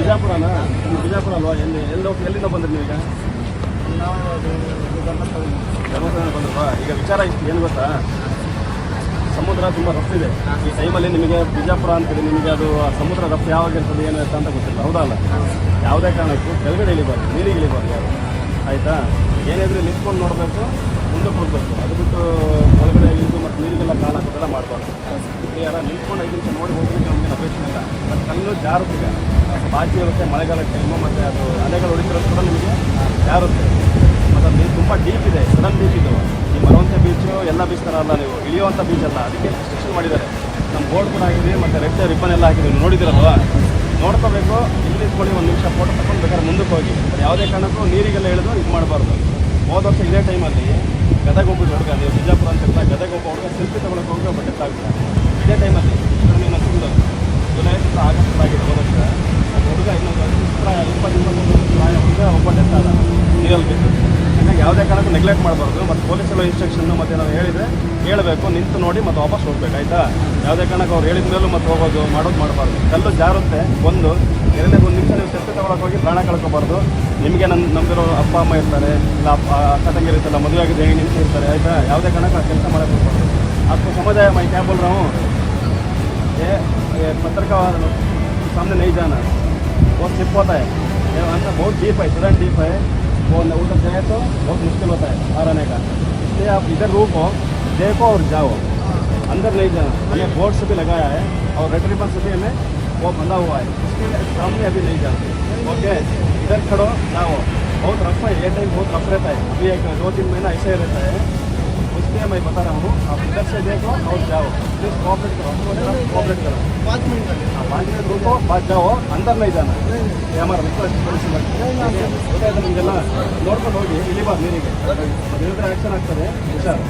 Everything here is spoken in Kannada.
ಬಿಜಾಪುರನ? ಬಿಜಾಪುರ ಅಲ್ವಾ? ಎಲ್ಲಿ ಎಲ್ಲಿ ಎಲ್ಲಿಂದ ಬಂದ್ರಿ ನೀವೀಗ ಧರ್ಮಸ್ಥಳ ಬಂದ್ರಲ್ವಾ? ಈಗ ವಿಚಾರ ಇಷ್ಟು, ಏನು ಗೊತ್ತಾ? ಸಮುದ್ರ ತುಂಬ ರಫ್ತಿದೆ ಈ ಟೈಮಲ್ಲಿ ನಿಮಗೆ ಬಿಜಾಪುರ ಅಂತಿದೆ ನಿಮಗೆ ಅದು ಸಮುದ್ರ ರಫ್ತು ಯಾವಾಗ ಇರ್ತದೆ ಏನು ಇರ್ತದೆ ಅಂತ ಗೊತ್ತಿಲ್ಲ. ಹೌದಾ ಅಲ್ಲ? ಯಾವುದೇ ಕಾರಣಕ್ಕೂ ಕೆಳಗಡೆ ಇಳಿಬಾರ್ದು, ನೀರಿಗೆ ಇಳಿಬಾರ್ದು ಯಾರು. ಆಯಿತಾ? ಏನಿದ್ರೆ ನಿಂತ್ಕೊಂಡು ನೋಡಬೇಕು ಮುಂದೆ ಹೋಗಬೇಕು. ಅದು ಬಿಟ್ಟು ಒಳಗಡೆ ಇಳಿದು ಮತ್ತು ನೀರಿಗೆಲ್ಲ ಕಾಲ ಹಾಕೋದೆಲ್ಲ ಮಾಡಬಾರ್ದು. ಯಾರ ನಿಂತ್ಕೊಂಡು ಐದು ನಿಮಿಷ ನೋಡಿ ಹೋಗ್ಲಿಕ್ಕೆ ನಮಗೆ ಅಪೇಕ್ಷೆ ಇಲ್ಲ. ಬಟ್ ಕಲ್ಲು ಜಾರುತ್ತಿದೆ. ಬಾಕಿ ಇರುತ್ತೆ ಮಳೆಗಾಲ ಟೈಮು ಮತ್ತು ಅದು ಅಲೆಗಳು ಹೊಡಿತಿರೋದು ಕೂಡ ನಿಮಗೆ ಯಾರುತ್ತೆ ಮತ್ತು ಅದು ನೀರು ತುಂಬ ಡೀಪ್ ಇದೆ ಸಡನ್ ಡೀಪ್ ಇದು. ಈ ಮರವಂತೆ ಬೀಚು ಎಲ್ಲ ಬೀಚ್ ಥರ ಅಲ್ಲ ನೀವು ಇಳಿಯುವಂಥ ಬೀಚ್ ಅಲ್ಲ. ಅದಕ್ಕೆ ರಿಸ್ಟ್ರಿಕ್ಷನ್ ಮಾಡಿದ್ದಾರೆ. ನಮ್ಮ ಬೋರ್ಡ್ ಕೂಡ ಆಗಿದೆ, ಮತ್ತು ರೆಡ್ ರಿಬ್ಬನ್ ಎಲ್ಲ ಹಾಕಿದ್ದೀವಿ ನೋಡಿದಿರಲ್ವಾ ನೋಡ್ಕೋಬೇಕು, ಇಲ್ಲಿ ನಿಂತ್ಕೊಳ್ಳಿ ಒಂದು ನಿಮಿಷ ಫೋಟೋ ತಗೊಂಡು ಬೇಕಾದ್ರೆ ಮುಂದಕ್ಕೆ ಹೋಗಿ. ಯಾವುದೇ ಕಾರಣಕ್ಕೂ ನೀರಿಗೆಲ್ಲ ಇಳಿದು ಇದು ಮಾಡಬಾರ್ದು. ಹೋದ ವರ್ಷ ಇದೇ ಟೈಮಲ್ಲಿ ಗದಗ ಒಬ್ಬ ಹುಡುಗ, ನೀವು ಬಿಜಾಪುರ ಅಂತ ಇರ್ತಾ ಗದಗ ಒಬ್ಬ ಹುಡುಗ ಸೆಲ್ಫಿ ತಗೊಳಕ್ಕೆ ಹೋಗಿ ಡೆತ್ ಆಗ್ತಾರೆ ಇದೇ ಟೈಮಲ್ಲಿ ನೀವು ತಿಂಗಳು ಜುಲೈ, ಆಗಸ್ಟ್ ಆಗಿದೆ ಹೋದ ವರ್ಷ ಒಬ್ಬ ಹುಡುಗ ಇನ್ನೊಂದು ಪ್ರಾಯ ಇಪ್ಪತ್ತು ಇಪ್ಪತ್ತೊಂದು ವರ್ಷ ಪ್ರಾಯ ಹುಡುಗ ಒಬ್ಬ ಡೆತ್ ಆದ ನೀರಲ್ಲಿ ಬಿದ್ದು ಹಾಗಾಗಿ ಯಾವುದೇ ಕಾರಣಕ್ಕೂ ನೆಗ್ಲೆಕ್ಟ್ ಮಾಡಬಾರ್ದು ಮತ್ತು ಪೊಲೀಸರು ಇನ್ಸ್ಟ್ರಕ್ಷನ್ನು ಮತ್ತು ನಾವು ಹೇಳಿದರೆ ಹೇಳಬೇಕು ನಿಂತು ನೋಡಿ ಮತ್ತು ವಾಪಸ್ ಹೋಗ್ಬೇಕು ಆಯಿತಾ ಯಾವುದೇ ಕಾರಣಕ್ಕೂ ಅವ್ರು ಹೇಳಿದ ಮೇಲೂ ಮತ್ತೆ ಹೋಗೋದು ಮಾಡೋದು ಮಾಡಬಾರ್ದು ಕಲ್ಲು ಜಾರುತ್ತೆ ಒಂದು ಎರಡನೇ ಒಂದು ನಿಮಿಷ ನೀವು ಸೆಲ್ಫಿ ತಗೊಳಕ್ಕೆ ಹೋಗಿ ಪ್ರಾಣ ಕಳ್ಕೊಬಾರ್ದು ನಿಮಗೆ ನನ್ನ ನಂಬಿರೋ ಅಪ್ಪ ಅಮ್ಮ ಇರ್ತಾರೆ ಇಲ್ಲ ಅಪ್ಪ ಅಕ್ಕ ತಂಗಿ ಇರ್ತಲ್ಲ ಮದುವೆ ಆಗಿದ್ದು ಹೆಂಗೆ ನಿಮಿಷ ಇರ್ತಾರೆ ಆಯಿತಾ ಯಾವುದೇ ಕಾರಣಕ್ಕೂ ಆ ಕೆಲಸ ಮಾಡಕ್ಕೆ ಹೋಗ್ಬಾರ್ದು आपको समझ आया मैं क्या बोल रहा हूँ ये, ये पत्थर का सामने नहीं जाना बहुत स्लिप होता है ये अंदर बहुत डीप है तुरंत डीप है वो उधर जाए तो बहुत मुश्किल होता है बाहर आने का। इसलिए आप इधर रुको, देखो और जाओ। अंदर नहीं जाना। हमें बोर्ड से भी लगाया है और रेड रिबन से भी हमें वो बंधा हुआ है। इसके लिए सामने अभी नहीं जाते ओके? इधर खड़ो, जाओ। बहुत रफ है। ये टाइम बहुत रफ रहता है। अभी एक दो तीन महीना ऐसे रहता है। इसलिए मैं बता रहा हूँ आप इधर से देखो और जाओ प्लीज कोऑपरेट करो हमको कोऑपरेट करो पाँच मिनट लगे हाँ, पाँच मिनट रुको बाद जाओ अंदर नहीं जाना ये हमारा रिक्वेस्ट ಗೊತ್ತಾಯ್ತು ನಿಮಗೆಲ್ಲ ನೋಡ್ಕೊಂಡು ಹೋಗಿ ಇಳಿಬಾರ್ದು ನೀರಿಗೆ ಇಳಿದ್ರೆ ಆ್ಯಕ್ಷನ್ ಆಗ್ತದೆ ಹುಷಾರು